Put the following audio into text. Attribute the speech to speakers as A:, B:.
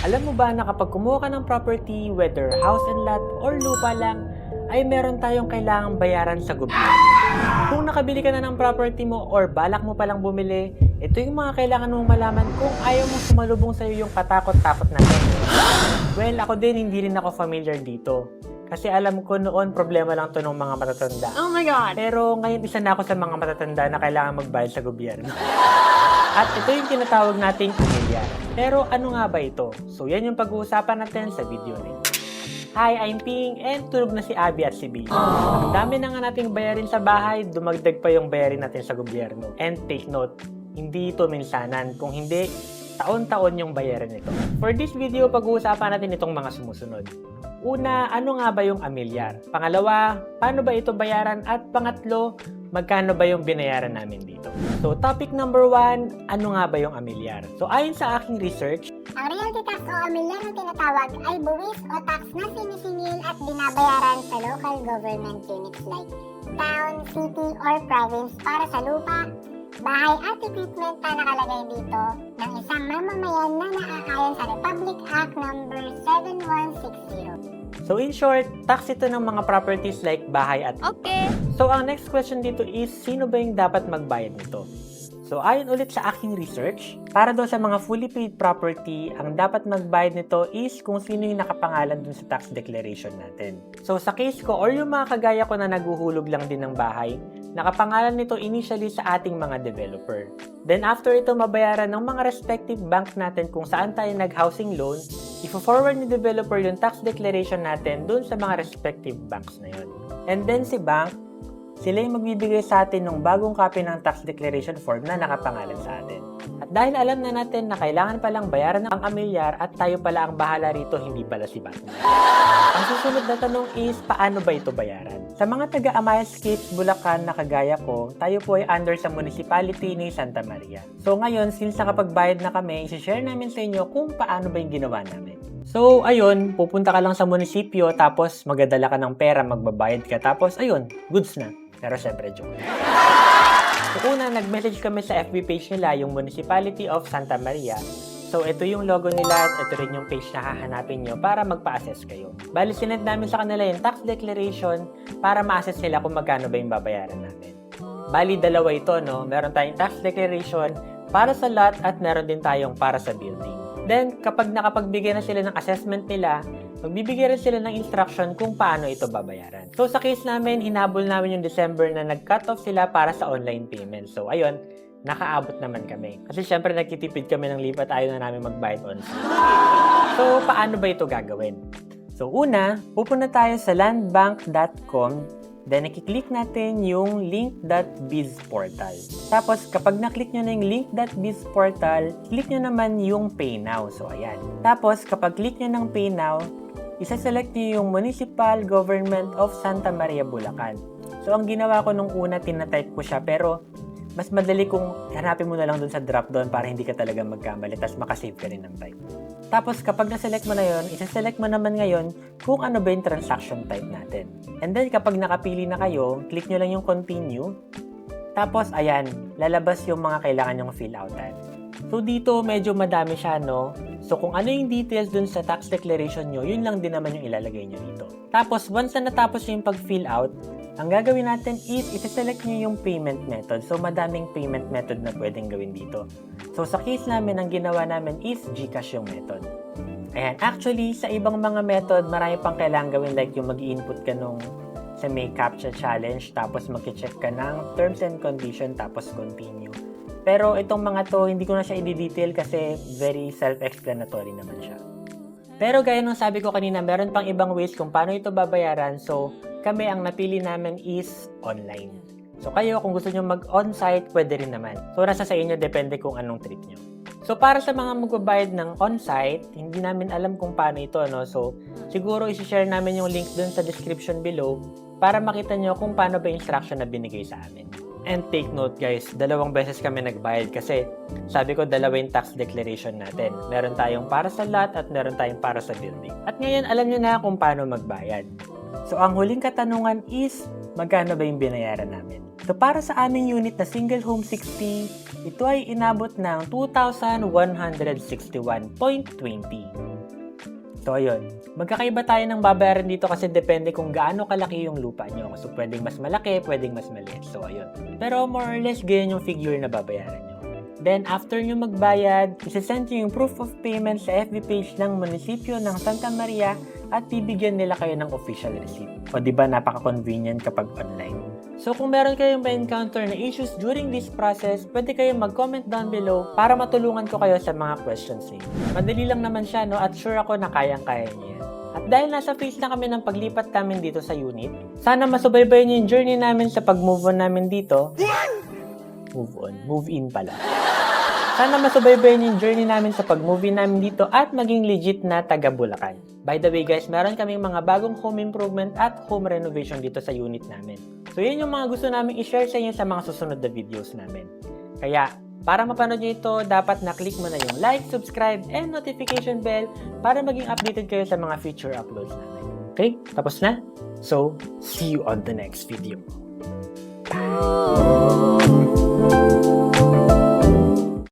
A: Alam mo ba na kapag kumuha ka ng property, whether house and lot or lupa lang, ay meron tayong kailangang bayaran sa gobyerno. Kung nakabili ka na ng property mo or balak mo palang bumili, ito yung mga kailangan mong malaman kung ayaw mong sumalubong sa'yo yung patakot-takot na. Well, ako din hindi rin ako familiar dito. Kasi alam ko noon problema lang to ng mga matatanda.
B: Oh my God!
A: Pero ngayon isa na ako sa mga matatanda na kailangan magbayad sa gobyerno. At ito yung tinatawag nating pamilya. Pero ano nga ba ito? So yan yung pag-uusapan natin sa video na ito. Hi, I'm Ping and tulog na si Abby at si B. Ang dami na nga nating bayarin sa bahay, dumagdag pa yung bayarin natin sa gobyerno. And take note, hindi ito minsanan. Kung hindi, taon-taon yung bayaran nito. For this video, pag-uusapan natin itong mga sumusunod. Una, ano nga ba yung amilyar? Pangalawa, paano ba ito bayaran? At pangatlo, magkano ba yung binayaran namin dito? So, topic number one, ano nga ba yung amilyar? So, ayon sa aking research,
B: Ang realty tax o amilyar na tinatawag ay buwis o tax na sinisingil at binabayaran sa local government units like town, city, or province para sa lupa, bahay at equipment na nakalagay dito ng isang mamamayan na naaayon sa Republic Act number 7160.
A: so in short, tax ito ng mga properties like bahay at
C: Okay.
A: So, ang next question dito is, sino ba yung dapat magbayad nito? So, ayon ulit sa aking research, para doon sa mga fully paid property, ang dapat magbayad nito is kung sino yung nakapangalan dun sa tax declaration natin. So, sa case ko, or yung mga kagaya ko na naguhulog lang din ng bahay, nakapangalan nito initially sa ating mga developer. Then, after ito mabayaran ng mga respective bank natin kung saan tayo nag-housing loan, ifo-forward ni developer yung tax declaration natin dun sa mga respective banks na yun. And then si bank, sila yung magbibigay sa atin ng bagong copy ng tax declaration form na nakapangalan sa atin. At dahil alam na natin na kailangan palang bayaran ng amilyar at tayo pala ang bahala rito, hindi pala si Batman. Ang susunod na tanong is, paano ba ito bayaran? Sa mga taga Amayas Kids, Bulacan na kagaya ko, tayo po ay under sa municipality ni Santa Maria. So ngayon, since nakapagbayad na kami, isi-share namin sa inyo kung paano ba yung ginawa namin. So, ayun, pupunta ka lang sa munisipyo, tapos magadala ka ng pera, magbabayad ka, tapos ayun, goods na. Pero syempre, joke. So, una, nag-message kami sa FB page nila, yung Municipality of Santa Maria. So, ito yung logo nila at ito rin yung page na hahanapin nyo para magpa-assess kayo. Bali, sinend namin sa kanila yung tax declaration para ma-assess nila kung magkano ba yung babayaran namin. Bali, dalawa ito, no? Meron tayong tax declaration para sa lot at meron din tayong para sa building. Then, kapag nakapagbigay na sila ng assessment nila, magbibigay rin sila ng instruction kung paano ito babayaran. So, sa case namin, hinabol namin yung December na nag-cut off sila para sa online payment. So, ayun, nakaabot naman kami. Kasi syempre, nagtitipid kami ng leave at ayaw na namin magbayad on So, paano ba ito gagawin? So, una, pupunta tayo sa landbank.com Then, nakiklik natin yung link.biz portal. Tapos, kapag naklik nyo na yung link.biz portal, click nyo naman yung Pay Now. So, ayan. Tapos, kapag click nyo ng Pay Now, isa-select nyo yung Municipal Government of Santa Maria, Bulacan. So, ang ginawa ko nung una, tinatype ko siya, pero mas madali kung hanapin mo na lang dun sa drop-down para hindi ka talaga magkamali, tapos makasave ka rin ng type. Tapos, kapag na-select mo na yon, isa-select mo naman ngayon kung ano ba yung transaction type natin. And then, kapag nakapili na kayo, click nyo lang yung continue. Tapos, ayan, lalabas yung mga kailangan nyong fill outan. So, dito, medyo madami siya, no? So, kung ano yung details dun sa tax declaration nyo, yun lang din naman yung ilalagay nyo dito. Tapos, once na natapos yung pag-fill out, ang gagawin natin is, isi-select nyo yung payment method. So, madaming payment method na pwedeng gawin dito. So, sa case namin, ang ginawa namin is Gcash yung method. Ayan, actually, sa ibang mga method, marami pang kailangan gawin like yung mag-input ka nung sa may CAPTCHA challenge, tapos mag-check ka ng terms and condition, tapos continue. Pero itong mga to, hindi ko na siya i-detail kasi very self-explanatory naman siya. Pero gaya nung sabi ko kanina, meron pang ibang ways kung paano ito babayaran. So, kami ang napili namin is online. So, kayo kung gusto nyo mag-on-site, pwede rin naman. So, nasa sa inyo, depende kung anong trip nyo. So, para sa mga magbabayad ng on-site, hindi namin alam kung paano ito, no? So, siguro isi-share namin yung link dun sa description below para makita nyo kung paano ba instruction na binigay sa amin. And take note guys, dalawang beses kami nagbayad kasi sabi ko dalawa yung tax declaration natin. Meron tayong para sa lot at meron tayong para sa building. At ngayon alam nyo na kung paano magbayad. So ang huling katanungan is, magkano ba yung binayaran namin? So para sa aming unit na single home 60, ito ay inabot ng 2,161.20. So ayun, magkakaiba tayo ng babayaran dito kasi depende kung gaano kalaki yung lupa nyo. So pwedeng mas malaki, pwedeng mas maliit. So ayun. Pero more or less ganyan yung figure na babayaran nyo. Then after nyo magbayad, isasend nyo yung proof of payment sa FB page ng munisipyo ng Santa Maria at bibigyan nila kayo ng official receipt. O di ba napaka-convenient kapag online. So kung meron kayong ma-encounter na issues during this process, pwede kayong mag-comment down below para matulungan ko kayo sa mga questions ninyo. Madali lang naman siya no at sure ako na kayang-kaya yan. At dahil nasa phase na kami ng paglipat namin dito sa unit, sana masubaybayan niyo yung journey namin sa pag-move on namin dito. Move on. Move in pala. Sana masubaybayan yung journey namin sa pag-movie namin dito at maging legit na taga Bulacan. By the way guys, meron kaming mga bagong home improvement at home renovation dito sa unit namin. So yun yung mga gusto namin i-share sa inyo sa mga susunod na videos namin. Kaya, para mapanood nyo ito, dapat na-click mo na yung like, subscribe, and notification bell para maging updated kayo sa mga future uploads namin. Okay? Tapos na? So, see you on the next video.
B: Ooh.